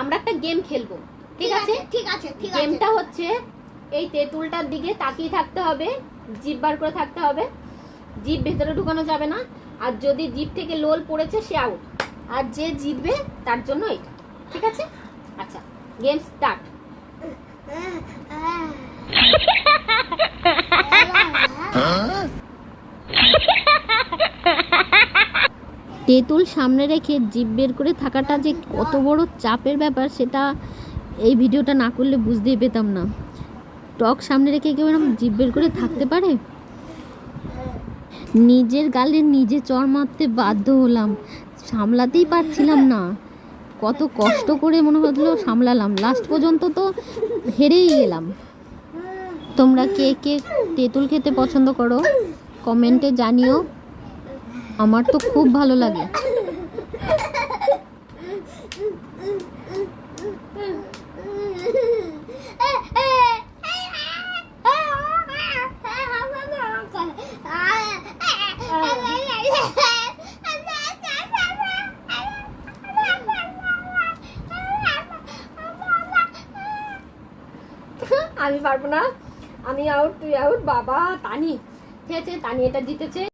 আমরা একটা গেম খেলব। ঠিক আছে? ঠিক আছে ঠিক আছে। গেমটা হচ্ছে এই তেঁতুলটার দিকে তাকিয়ে থাকতে হবে জিভ বার করে থাকতে হবে। জিভ ভেতরে ঢুকানো যাবে না। আর যদি জিভ থেকে লোল পড়েছে সে আউট আর যে জিতবে তার জন্য এটা। ঠিক আছে? আচ্ছা গেম স্টার্ট তেঁতুল সামনে রেখে জিভ বের করে থাকাটা যে কত বড় চাপের ব্যাপার, সেটা এই ভিডিওটা না করলে বুঝতেই পেতাম না। টক সামনে রেখে কেউ এরকম জিভ বের করে থাকতে পারে? নিজের গালে নিজে চর মারতে বাধ্য হলাম। সামলাতেই পারছিলাম না। কত কষ্ট করে মনে হলো সামলালাম। লাস্ট পর্যন্ত তো হেরেই গেলাম। তোমরা কে কে তেঁতুল খেতে পছন্দ করো? কমেন্টে জানিও। আমার তো খুব ভালো লাগে। আমি পারব না। আমি আউট তুই আউট বাবা, তানি। ঠিক আছে, তানি এটা জিতেছে।